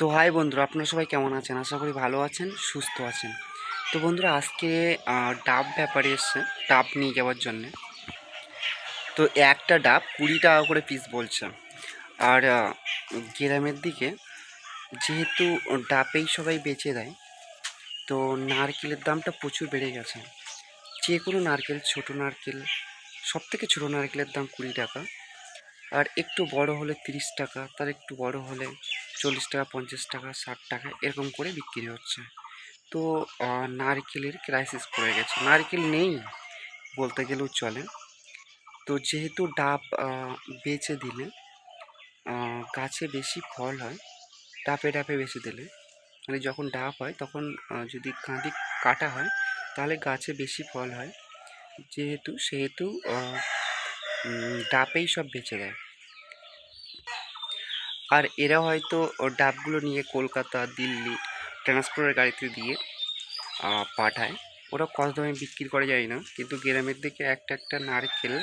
তো হাই বন্ধুরা, আপনারা সবাই কেমন আছেন? আশা করি ভালো আছেন, সুস্থ আছেন। তো বন্ধুরা, আজকে ডাব ব্যাপারে এসছে, ডাব নিয়ে যাওয়ার জন্যে। তো একটা ডাব কুড়ি টাকা করে পিস বলছে। আর গ্রামের দিকে যেহেতু ডাবেই সবাই বেচে দেয়, তো নারকেলের দামটা প্রচুর বেড়ে গেছে। যে কোনো নারকেল, ছোটো নারকেল সব থেকে ছোটো নারকেলের দাম কুড়ি টাকা। আর একটু বড় হলে তিরিশ টাকা, তার একটু বড় হলে চল্লিশ টাকা, পঞ্চাশ টাকা, ষাট টাকা, এরকম করে বিক্রি হচ্ছে। তো নারকেলের ক্রাইসিস পড়ে গেছে। নারকেল নেই বলতে গেলেও চলে। তো যেহেতু ডাব বেচে দিলে গাছে বেশি ফল হয় ডাপে ডাপে বেশি দিলে মানে যখন ডাব হয়, তখন যদি কাঁদি কাটা হয়, তাহলে গাছে বেশি ফল হয়। যেহেতু, সেহেতু ডাবেই সব বেঁচে দেয়। আর এরা হয়তো ডাবগুলো নিয়ে কলকাতা, দিল্লি ট্রান্সপোর্টের গাড়িতে দিয়ে পাঠায়। ওরা কত দামে বিক্রি করা যায় না, কিন্তু গ্রামের দিকে একটা একটা নারকেল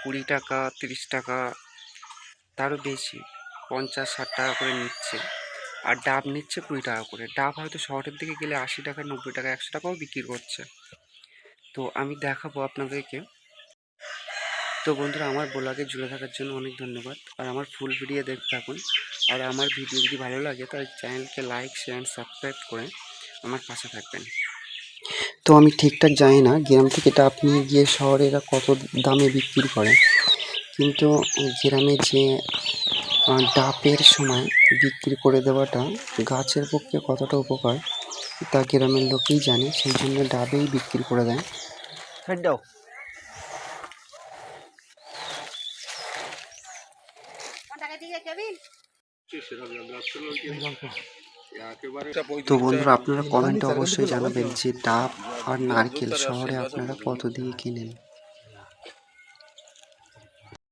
কুড়ি টাকা, তিরিশ টাকা, তারও বেশি, পঞ্চাশ, ষাট টাকা করে নিচ্ছে। আর ডাব নিচ্ছে কুড়ি টাকা করে। ডাব হয়তো শহরের দিকে গেলে আশি টাকা, নব্বই টাকা, একশো টাকাও বিক্রি করছে। তো আমি দেখাবো আপনাদেরকে। তো বন্ধুরা, আমার ব্লগে জুড়ে থাকার জন্য অনেক ধন্যবাদ। আর আমার ফুল ভিডিও দেখতে থাকুন। আর আমার ভিডিও যদি ভালো লাগে, তাহলে চ্যানেলকে লাইক শেয়ার সাবস্ক্রাইব করে আমার পাশে থাকবেন। তো আমি ঠিকঠাক জানি না, গ্রাম থেকে এটা আপনি গিয়ে শহরে এরা কত দামে বিক্রি করে। কিন্তু গ্রামে যে ডাবের সময় বিক্রি করে দেওয়াটা গাছের পক্ষে কতটা উপকার, তা গ্রামের লোকেই জানে, সেই জন্য ডাবেই বিক্রি করে দেয়। দাও তো বন্ধুরা আপনারা কমেন্টে অবশ্যই জানাবেন যে ডাব আর নারকেল শহরে আপনারা কত দিয়ে কিনেন।